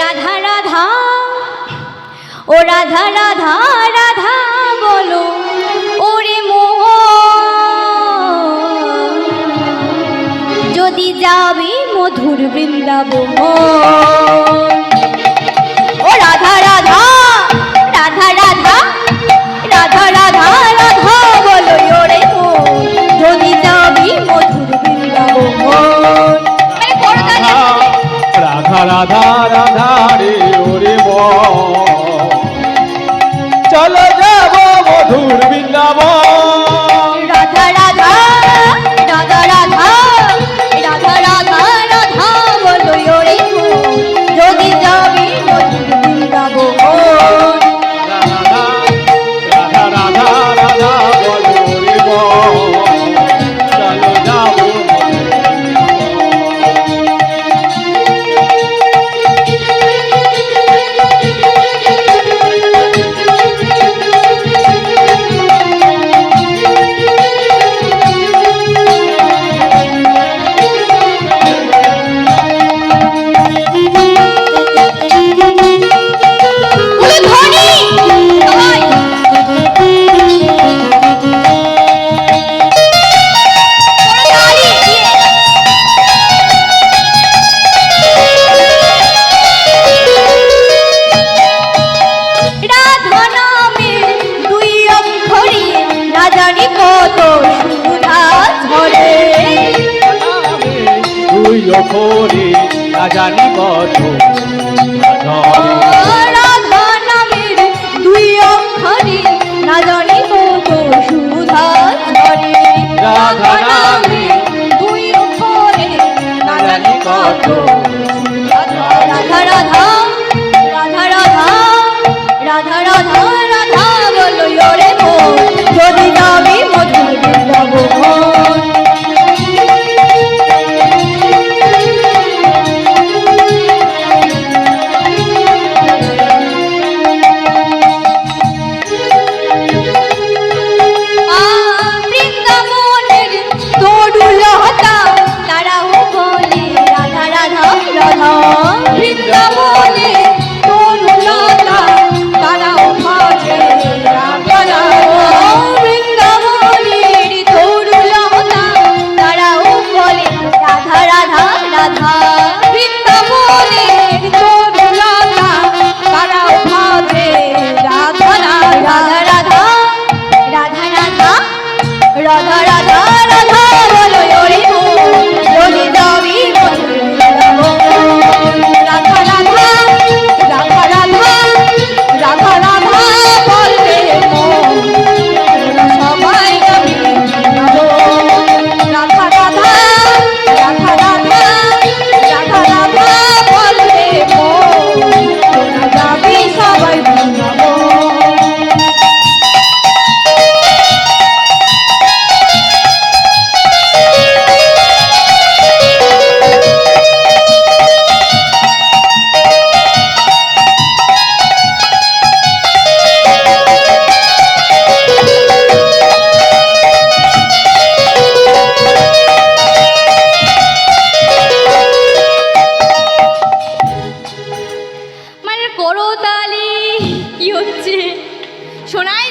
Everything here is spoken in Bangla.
রাধা রাধা ও রাধা রাধা রাধা বলো ওরে মোহ যদি যাবি মধুর বৃন্দাবন। রাধা রাধা রাধা রে ওরে চলে যাব মধুর বৃন্দাবন। জানি কত সুধা ঝরে। তুই অখরে না জানি কত দুই অক্ষরে না জানি কত সুধা ঝরে। রাধা নামের দুই অক্ষরে না জানি কত। রাধা রাধা রাধা রাধা রাধা রাধা রাধা বলো 出来。